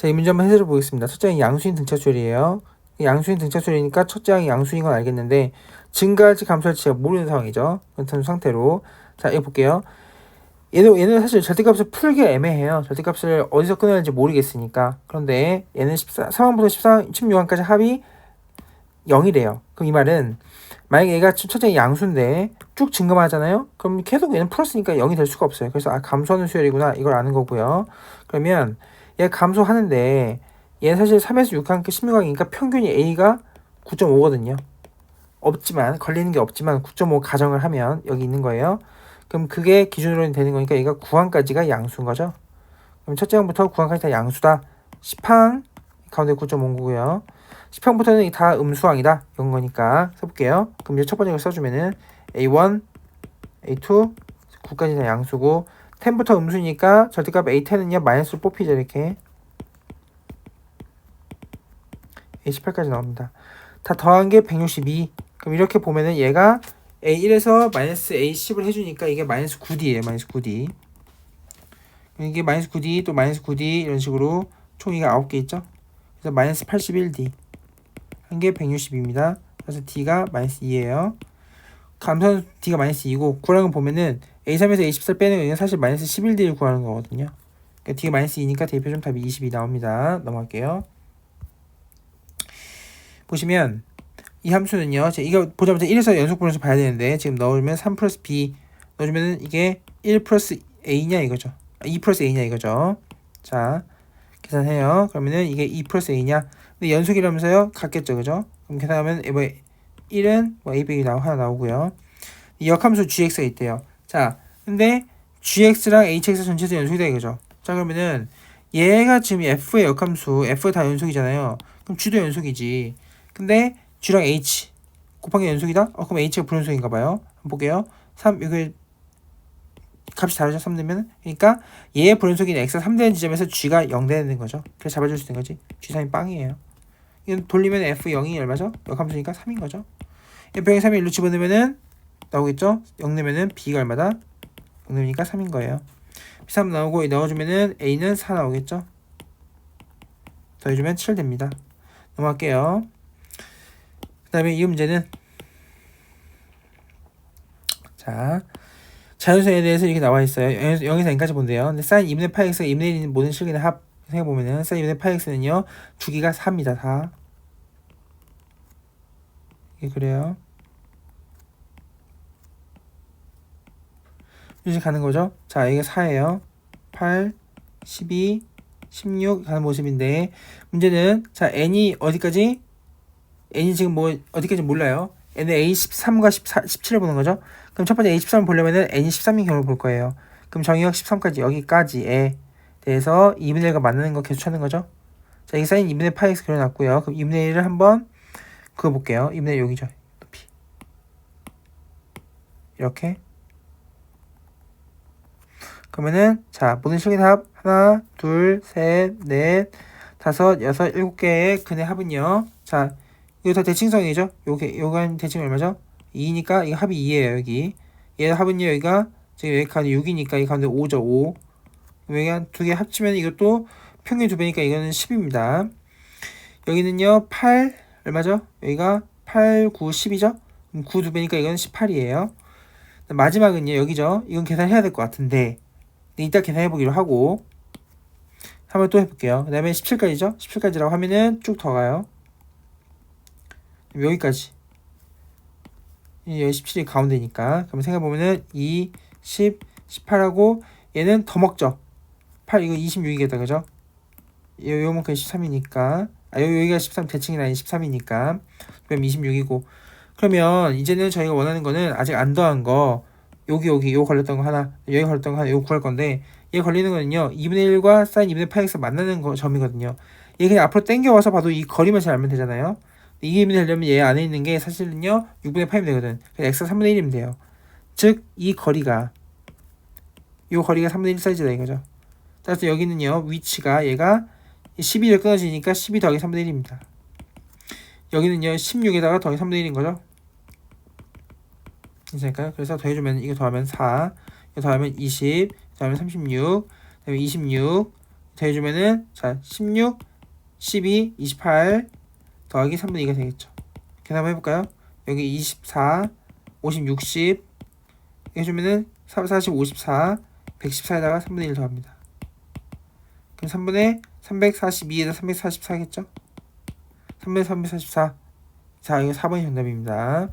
자, 이 문제 한번 해설해 보겠습니다. 첫째 항이 양수인 등차수열이에요. 양수인 등차수열이니까 첫째 항이 양수인 건 알겠는데 증가할지 감소할지 제가 모르는 상황이죠. 그런 상태로 자, 이거 볼게요. 얘는 얘는 사실 절대값을 풀기 애매해요. 절대값을 어디서 끊어야 할지 모르겠으니까. 그런데 얘는 14, 3항부터 14, 16항까지 합이 0이래요. 그럼 이 말은 만약에 얘가 첫째 양수인데 쭉 증가만 하잖아요. 그럼 계속 얘는 플러스니까 0이 될 수가 없어요. 그래서 아 감소하는 수열이구나 이걸 아는 거고요. 그러면 얘가 감소하는데 얘는 사실 3에서 6항 16항이니까 평균이 A가 9.5거든요. 없지만 걸리는 게 없지만 9.5 가정을 하면 여기 있는 거예요. 그럼 그게 기준으로 되는 거니까 얘가 9항까지가 양수인 거죠. 그럼 첫째 항부터 9항까지 다 양수다. 10항 가운데 9.5인 거고요. 10항부터는 다 음수항이다. 이런 거니까 써볼게요. 그럼 이제 첫 번째 걸 써주면은 A1, A2, 9까지 다 양수고 10부터 음수니까 절대값 A10은요 마이너스로 뽑히죠 이렇게 A18까지 나옵니다. 다 더한 게 162. 그럼 이렇게 보면은 얘가 A1에서 마이너스 A10을 해주니까 이게 마이너스 9D예요. 마이너스 9D. 이게 마이너스 9D 또 마이너스 9D 이런 식으로 총 이가 9개 있죠. 그래서 마이너스 81D 한게 162입니다. 그래서 D가 마이너스 2예요. 감소는 D가 마이너스 2고 구하는 거 보면은 A3에서 A14 빼는 거는 사실 마이너스 11D를 구하는 거거든요. 그러니까 D가 마이너스 2니까 대표점 답이 20이 나옵니다. 넘어갈게요. 보시면 이 함수는요. 자, 이거 보자마자 1에서 연속분해서 봐야 되는데 지금 넣으면 3 플러스 b 넣어주면 이게 1 플러스 a냐 이거죠. 아, 2 플러스 a냐 이거죠. 자 계산해요. 그러면은 이게 2 플러스 a냐. 근데 연속이라면서요. 같겠죠, 그죠? 그럼 계산하면 뭐 1은 뭐 a 빼기 나오 하나 나오고요. 이 역함수 gx가 있대요. 자, 근데 gx랑 hx 전체에서 연속이다 이거죠. 자 그러면은 얘가 지금 f의 역함수 f 다 연속이잖아요. 그럼 g도 연속이지. 근데 G랑 H 곱하기 연속이다? 어, 그럼 H가 불연속인가 봐요. 한번 볼게요. 3, 이게 값이 다르죠? 3 되면. 그러니까 얘의 불연속인 X가 3 되는 지점에서 G가 0 되는 거죠. 그래서 잡아줄 수 있는 거지. G3이 빵이에요. 이건 돌리면 F0이 얼마죠? 역함수니까 3인 거죠. F0이 3이 1로 집어넣으면은 나오겠죠? 0 내면은 B가 얼마다? 0 내니까 3인 거예요. B3 나오고 넣어주면은 A는 4 나오겠죠? 더해주면 7 됩니다. 넘어갈게요. 그 다음에 이 문제는 자 자연수에 대해서 이렇게 나와 있어요. 0에서 n까지 본대요. 근데 사인 2분의 파이 x가 2분의 1인 모든 실근의 합 생각해보면은 사인 2분의 파이 x는요 주기가 4입니다. 4 이게 그래요. 이렇게 가는 거죠. 자 이게 4예요. 8, 12, 16 가는 모습인데 문제는 자 n이 어디까지 n이 지금 뭐 어디까지 몰라요. n은 a13과 14, 17을 보는 거죠. 그럼 첫 번째 a13을 보려면은 n이 13인 경우를 볼 거예요. 그럼 정의역 13까지 여기까지에 대해서 2분의 1과 만나는 거 계속 찾는 거죠. 자, 이 사인 2분의 파이 x 그려놨고요. 그럼 2분의 1을 한번 그거 볼게요. 2분의 1 여기죠. 높이. 이렇게. 그러면은 자 모든 실긴 합 하나, 둘, 셋, 넷, 다섯, 여섯, 일곱 개의 근의 합은요. 자 이거 다 대칭성이죠. 요게 요간 대칭 얼마죠? 2니까 이거 합이 2예요, 여기. 얘 합은요, 여기가 지금 여기 가운데 6이니까 이 가운데 5죠, 5. 여기 한두개 합치면 이것도 평균 두 배니까 이거는 10입니다. 여기는요, 8 얼마죠? 여기가 8, 9, 10이죠? 그럼 9두 배니까 이거는 18이에요. 마지막은요, 여기죠. 이건 계산해야 될 것 같은데 이따 계산해 보기로 하고. 한번 또 해볼게요. 그 다음에 17까지죠? 17까지라고 하면은 쭉 더 가요. 여기까지. 여기 17이 가운데니까. 그러면 생각해보면은 2, 10, 18하고 얘는 더 먹죠? 8 이거 26이겠다. 그죠? 요, 요만큼 13이니까. 아 여기가 13 대칭이 아닌 13이니까. 그럼 26이고. 그러면 이제는 저희가 원하는 거는 아직 안 더한 거 여기 여기 요 걸렸던 거 하나 여기 걸렸던 거 하나 요거 구할 건데 얘 걸리는 거는요 2분의 1과 사인 2분의 8x 만나는 거, 점이거든요. 얘 그냥 앞으로 당겨와서 봐도 이 거리만 잘 알면 되잖아요. 이게 되려면 얘 안에 있는 게 사실은요 6분의 8이면 되거든. 그래서 x가 3분의 1이면 돼요. 즉 이 거리가 이 거리가 3분의 1 사이즈다 이거죠. 따라서 여기는요 위치가 얘가 12를 끊어지니까 12 더하기 3분의 1입니다. 여기는요 16에다가 더하기 3분의 1인 거죠 괜찮을까요? 그래서 더해주면 이거 더하면 4 이거 더하면 20 더하면 36 그다음에 26 더해주면은 자 16, 12, 28 더하기 3분의 2가 되겠죠. 계산 한번 해볼까요? 여기 24, 50, 60 해주면은 3, 40, 54, 114에다가 3분의 1 더합니다. 그럼 3분의 342에다 344겠죠? 3분의 344. 자, 이거 4번이 정답입니다.